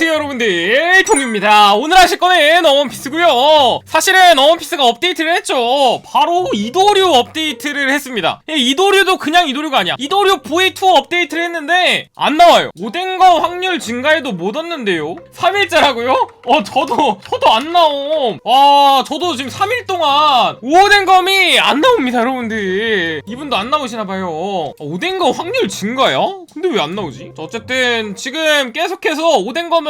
안녕하세요 여러분들. 통입니다. 오늘 하실 거는 어원피스고요. 사실은 어원피스가 업데이트를 했죠. 바로 이도류 업데이트를 했습니다. 예, 이도류도 그냥 이도류가 아니야. 이도류 V2 업데이트를 했는데 안 나와요. 오뎅거 확률 증가에도 못 얻는데요. 3일째라고요? 어 저도 저도 안 나옴. 와 저도 지금 3일 동안 오뎅검이 안 나옵니다 여러분들. 이분도 안 나오시나봐요. 어, 오뎅거 확률 증가요? 근데 왜 안 나오지? 자, 어쨌든 지금 계속해서 오뎅검을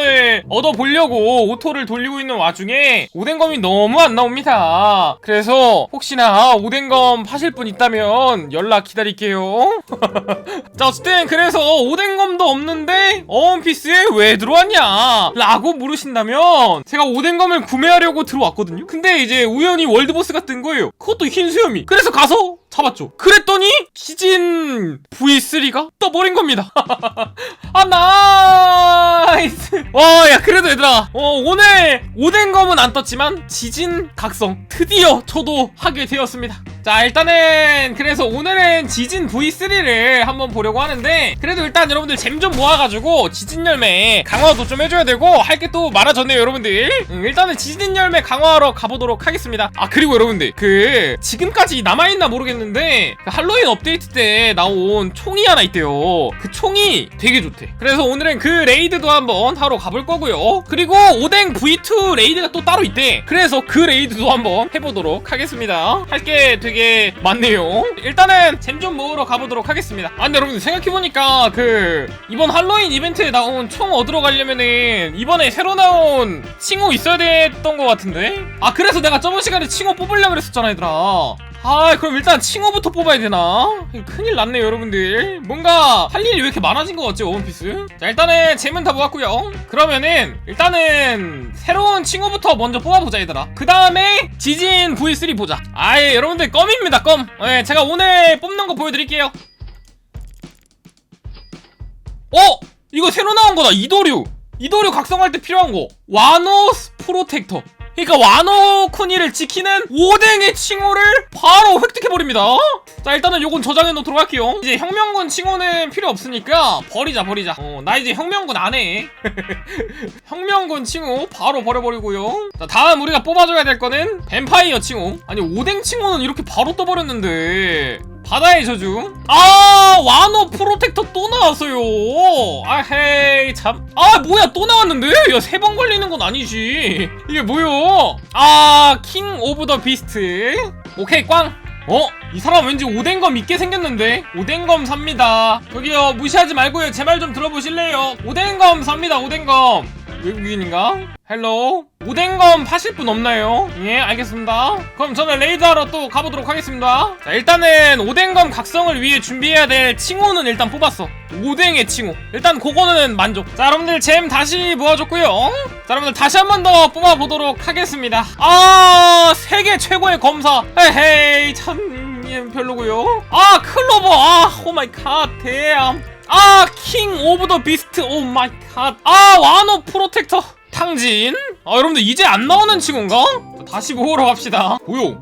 얻어보려고 오토를 돌리고 있는 와중에 오뎅검이 너무 안 나옵니다. 그래서 혹시나 오뎅검 파실 분 있다면 연락 기다릴게요. 자, 어쨌든 그래서 오뎅검도 없는데 어원피스에 왜 들어왔냐? 라고 물으신다면 제가 오뎅검을 구매하려고 들어왔거든요. 근데 이제 우연히 월드보스가 뜬 거예요. 그것도 흰 수염이. 그래서 가서 잡았죠. 그랬더니 시즌 V3가 떠버린 겁니다. 아 나이스. 와, 야 그래도 얘들아, 어, 오늘 오뎅검은 안 떴지만 지진 각성 드디어 저도 하게 되었습니다. 자 일단은 그래서 오늘은 지진 V3를 한번 보려고 하는데 그래도 일단 여러분들 잼 좀 모아가지고 지진 열매 강화도 좀 해줘야 되고 할 게 또 많아졌네요 여러분들 음, 일단은 지진 열매 강화하러 가보도록 하겠습니다 아 그리고 여러분들 그 지금까지 남아있나 모르겠는데 그 할로윈 업데이트 때 나온 총이 하나 있대요. 그 총이 되게 좋대. 그래서 오늘은 그 레이드도 한번 하러 가볼 거고요. 그리고 오뎅 V2 레이드가 또 따로 있대. 그래서 그 레이드도 한번 해보도록 하겠습니다. 할 게 되게 많네요. 일단은 잼 좀 모으러 가보도록 하겠습니다. 아 근데 여러분들 생각해보니까 그 이번 할로윈 이벤트에 나온 총 얻으러 가려면은 이번에 새로 나온 칭호 있어야 됐던 것 같은데? 아 그래서 내가 저번 시간에 칭호 뽑으려고 그랬었잖아 얘들아 아 그럼 일단 칭호부터 뽑아야 되나? 큰일 났네요 여러분들. 뭔가 할 일이 왜 이렇게 많아진 것 같지 원피스? 자 일단은 잼은 다 모았고요. 그러면은 일단은 새로운 칭호부터 먼저 뽑아보자 얘들아. 그 다음에 지진 V3 보자. 아예 여러분들 껌입니다 껌. 예, 제가 오늘 뽑는 거 보여드릴게요. 어? 이거 새로 나온 거다 이도류. 이도류 각성할 때 필요한 거. 와노스 프로텍터 그러니까 와노 쿠니를 지키는 오뎅의 칭호를 바로 획득해버립니다. 자 일단은 요건 저장해 놓도록 할게요. 이제 혁명군 칭호는 필요 없으니까 버리자 버리자. 어 나 이제 혁명군 안해. 혁명군 칭호 바로 버려버리고요. 자 다음 우리가 뽑아줘야 될 거는 뱀파이어 칭호. 아니 오뎅 칭호는 이렇게 바로 떠버렸는데 바다의 저주 아 와노 프로텍터 또 나왔어요 아헤이 참 아 뭐야 또 나왔는데 야 세 번 걸리는 건 아니지 이게 뭐요 아킹 오브 더 비스트 오케이 꽝 어? 이 사람 왠지 오뎅검 있게 생겼는데? 오뎅검 삽니다. 저기요, 무시하지 말고요. 제 말 좀 들어보실래요? 오뎅검 삽니다, 오뎅검. 외국인인가? 헬로? 오뎅검 파실 분 없나요? 예, 알겠습니다. 그럼 저는 레이드하러 또 가보도록 하겠습니다. 자, 일단은 오뎅검 각성을 위해 준비해야 될 칭호는 일단 뽑았어. 오뎅의 칭호. 일단 그거는 만족. 자, 여러분들 잼 다시 모아줬고요. 자, 여러분들 다시 한 번 더 뽑아보도록 하겠습니다. 아, 세계 최고의 검사. 헤헤이, 참, 예, 별로고요. 아, 클로버. 아, 오 마이 갓, 대암. 아, 킹 오브 더 비스트. 오 마이 갓. 아, 와노 프로텍터. 탕진. 아, 여러분들 이제 안 나오는 친구인가? 자, 다시 모으러 갑시다. 뭐요?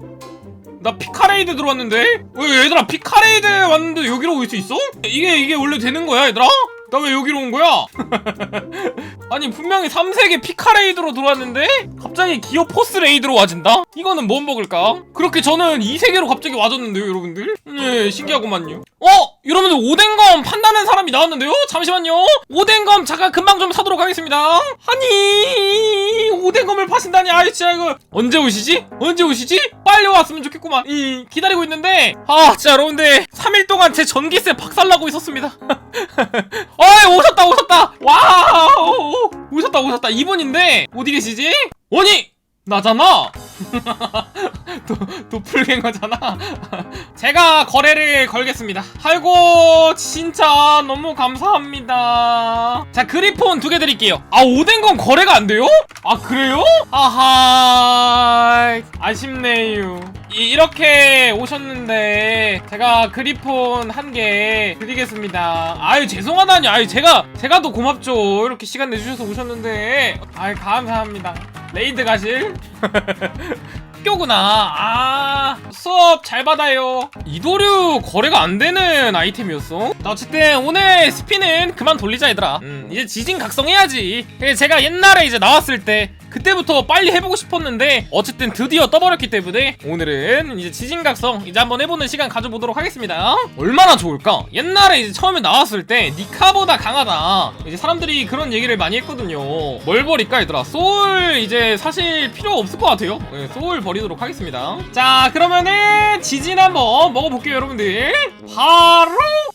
나 피카레이드 들어왔는데? 왜 얘들아 피카레이드 왔는데 여기로 올 수 있어? 이게 이게 원래 되는 거야 얘들아? 나 왜 여기로 온 거야? 아니 분명히 3세계 피카 레이드로 들어왔는데 갑자기 기어 포스 레이드로 와진다? 이거는 뭔 먹을까? 그렇게 저는 2세계로 갑자기 와줬는데요 여러분들? 네 신기하구만요 어? 여러분들 오뎅검 판다는 사람이 나왔는데요? 잠시만요 오뎅검 잠깐 금방 좀 사도록 하겠습니다 아니 오뎅검을 파신다니 아이 진짜 이거 언제 오시지? 언제 오시지? 빨리 왔으면 좋겠구만 이 기다리고 있는데 아 진짜 여러분들 3일 동안 제 전기세 박살나고 있었습니다 어이 오셨다 오셨다. 와우. 오셨다 오셨다. 이분인데 어디 계시지? 아니 나잖아. 도, 도플갱어잖아. 제가 거래를 걸겠습니다. 아이고 진짜 너무 감사합니다. 자 그리폰 두 개 드릴게요. 아 오뎅건 거래가 안 돼요? 아 그래요? 아하 아쉽네요 이, 이렇게 오셨는데 제가 그리폰 한 개 드리겠습니다. 아유 죄송하다니. 아유 제가 제가 더 고맙죠. 이렇게 시간 내주셔서 오셨는데. 아유 감사합니다. 레이드 가실 학교구나. 아 수업 잘 받아요. 이도류 거래가 안 되는 아이템이었어. 자, 어쨌든 오늘 스피는 그만 돌리자 얘들아. 음, 이제 지진 각성해야지. 제가 옛날에 이제 나왔을 때 그때부터 빨리 해보고 싶었는데 어쨌든 드디어 떠버렸기 때문에 오늘은 이제 지진각성 이제 한번 해보는 시간 가져보도록 하겠습니다. 얼마나 좋을까? 옛날에 이제 처음에 나왔을 때 니카보다 강하다. 이제 사람들이 그런 얘기를 많이 했거든요. 뭘 버릴까 얘들아? 소울 이제 사실 필요 없을 것 같아요. 네, 소울 버리 도록 하겠습니다. 자 그러면은 지진 한번 먹어볼게요 여러분들. 바로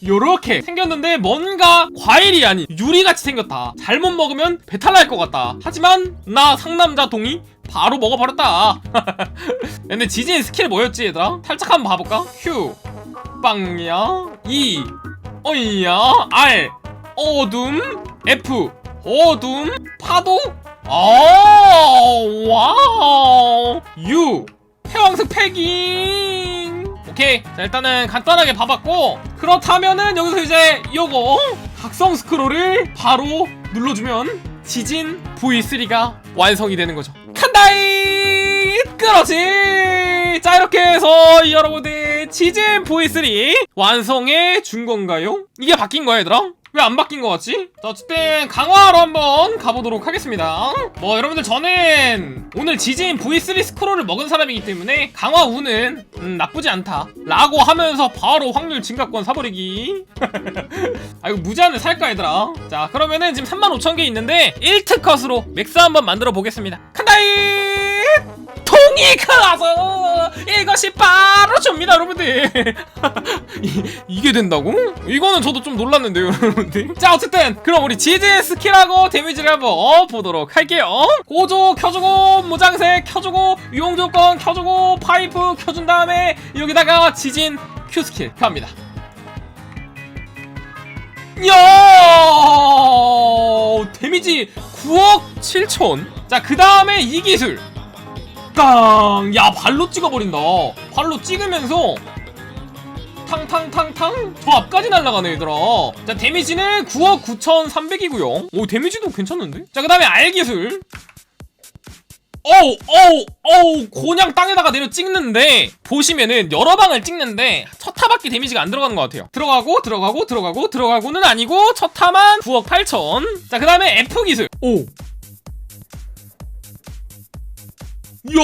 요렇게 생겼는데 뭔가 과일이 아닌 유리같이 생겼다. 잘못 먹으면 배탈 날 것 같다. 하지만 나 상남자 동이 바로 먹어버렸다. 근데 지진 스킬 뭐였지 얘들아? 살짝 한번 봐볼까? Q 빵야 E 어이야 R 어둠 F 어둠 파도? 아 와우 U 패왕색 패깅. 오케이. 자 일단은 간단하게 봐봤고 그렇다면은 여기서 이제 요거 각성 스크롤을 바로 눌러주면 지진 V3가 완성이 되는 거죠. 간다이! 그렇지! 자 이렇게 해서 여러분들 지진 V3 완성해 준 건가요? 이게 바뀐 거야 얘들아? 왜 안 바뀐 거 같지? 자 어쨌든 강화로 한번 가보도록 하겠습니다. 뭐 여러분들 저는 오늘 지진 V3 스크롤을 먹은 사람이기 때문에 강화 우는 음, 나쁘지 않다. 라고 하면서 바로 확률 증가권 사버리기. 아 이거 무제한을 살까 얘들아? 자 그러면은 지금 35,000개 있는데 1특컷으로 맥스 한번 만들어 보겠습니다. 간다이 통이 클라서 이것이 바로 접니다 여러분들. 이, 이게 된다고? 이거는 저도 좀 놀랐는데요 여러분들. 자 어쨌든 그럼 우리 지진 스킬하고 데미지를 한번 보도록 할게요. 고조 켜주고 무장색 켜주고 유용조건 켜주고 파이프 켜준 다음에 여기다가 지진 Q 스킬 갑니다. 야! 데미지 9억 7천. 자 그 다음에 이 기술 깡! 야 발로 찍어버린다. 발로 찍으면서 탕탕탕탕. 저 앞까지 날아가네 얘들아. 자 데미지는 9억 9,300이고요. 오 데미지도 괜찮은데? 자 그 다음에 알기술. 어우 어우 어우 그냥 땅에다가 내려 찍는데 보시면은 여러 방을 찍는데 첫 타밖에 데미지가 안 들어가는 것 같아요. 들어가고 들어가고 들어가고 들어가고는 아니고 첫 타만 9억 8천. 자그 다음에 F 기술. 오 야,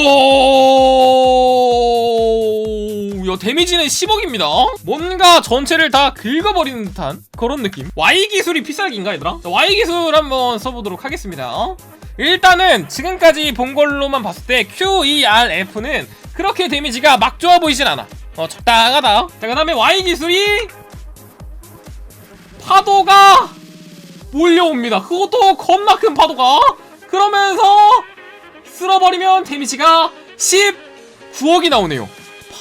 야 데미지는 10억입니다. 뭔가 전체를 다 긁어버리는 듯한 그런 느낌. Y 기술이 필살기인가 얘들아? 자, Y 기술 한번 써보도록 하겠습니다. 일단은 지금까지 본 걸로만 봤을 때 Q, E, R, F는 그렇게 데미지가 막 좋아 보이진 않아. 어 적당하다. 자 그 다음에 Y 기술이 파도가 몰려옵니다. 그것도 겁나 큰 파도가 그러면서 쓸어버리면 데미지가 19억이 나오네요.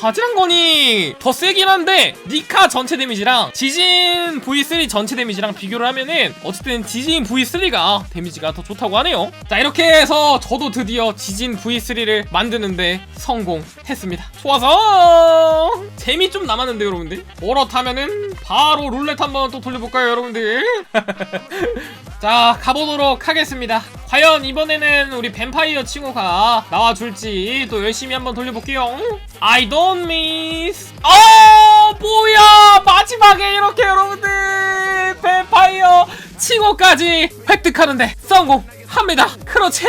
바지랑건이 더 세긴 한데 니카 전체 데미지랑 지진 V3 전체 데미지랑 비교를 하면은 어쨌든 지진 V3가 데미지가 더 좋다고 하네요. 자 이렇게 해서 저도 드디어 지진 V3를 만드는데 성공했습니다. 좋아서 재미 좀 남았는데 여러분들 그렇다면은 바로 룰렛 한번 또 돌려볼까요 여러분들? 자 가보도록 하겠습니다. 과연 이번에는 우리 뱀파이어 친구가 나와줄지 또 열심히 한번 돌려볼게요. I don't miss. 어 뭐야! 마지막에 이렇게 여러분들 뱀파이어 친구까지 획득하는데 성공 합니다. 그렇지.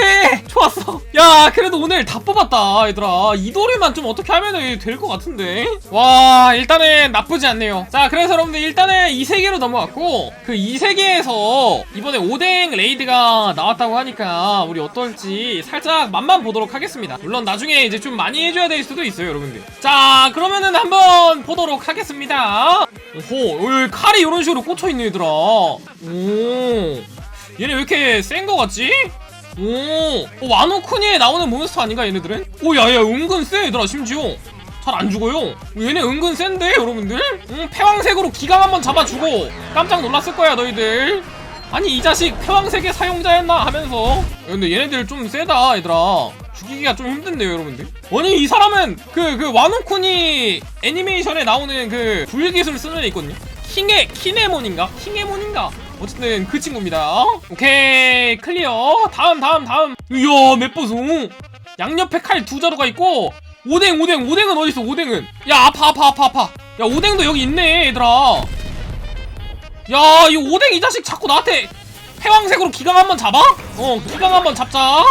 좋았어. 야 그래도 오늘 다 뽑았다 얘들아. 이도리만 좀 어떻게 하면 될 것 같은데? 와 일단은 나쁘지 않네요. 자 그래서 여러분들 일단은 이 세계로 넘어갔고 그 이 세계에서 이번에 오뎅 레이드가 나왔다고 하니까 우리 어떨지 살짝 맛만 보도록 하겠습니다. 물론 나중에 이제 좀 많이 해줘야 될 수도 있어요 여러분들. 자 그러면은 한번 보도록 하겠습니다. 오호 칼이 이런 식으로 꽂혀있네 얘들아. 오 얘네 왜 이렇게 센 거 같지? 오, 어, 와노쿠니에 나오는 몬스터 아닌가 얘네들은? 오, 야야 은근 세 얘들아 심지어 잘 안 죽어요. 얘네 은근 센데 여러분들? 응, 패왕색으로 기강 한번 잡아주고 깜짝 놀랐을 거야 너희들. 아니 이 자식 패왕색의 사용자였나 하면서 근데 얘네들 좀 세다 얘들아 죽이기가 좀 힘든데요 여러분들 아니 이 사람은 그 그 와노쿠니 애니메이션에 나오는 그 불기술 쓰는 애 있거든요 킹에 키네몬인가 킹에몬인가 어쨌든 그 친구입니다. 오케이 클리어. 다음 다음 다음. 이야 맵보소 양옆에 칼 두 자루가 있고 오뎅 오뎅 오뎅은 어딨어 오뎅은? 야 아파 아파 아파 아파. 야 오뎅도 여기 있네 얘들아. 야 이 오뎅 이 자식 자꾸 나한테 패왕색으로 기강 한번 잡아? 어 기강 한번 잡자.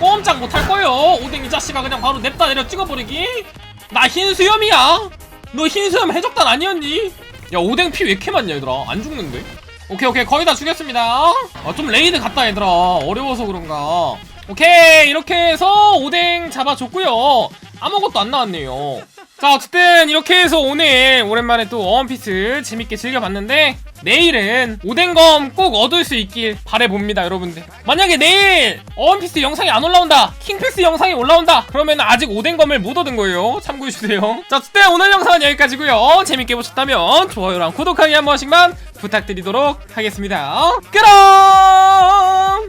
꼼짝 못할 거요. 오뎅 이 자식아 그냥 바로 냅다 내려 찍어버리기. 나 흰수염이야. 너 흰수염 해적단 아니었니? 야 오뎅 피 왜 이렇게 많냐 얘들아. 안 죽는데? 오케이 오케이. 거의 다 죽였습니다. 아, 좀 레이드 갔다 얘들아. 어려워서 그런가. 오케이. 이렇게 해서 오뎅 잡아줬고요. 아무것도 안 나왔네요. 자 어쨌든 이렇게 해서 오늘 오랜만에 또 어원피스 재밌게 즐겨봤는데 내일은 오뎅검 꼭 얻을 수 있길 바래봅니다 여러분들. 만약에 내일 어원피스 영상이 안 올라온다 킹패스 영상이 올라온다 그러면 아직 오뎅검을 못 얻은 거예요. 참고해주세요. 자 어쨌든 오늘 영상은 여기까지고요. 재밌게 보셨다면 좋아요랑 구독하기 한 번씩만 부탁드리도록 하겠습니다. 그럼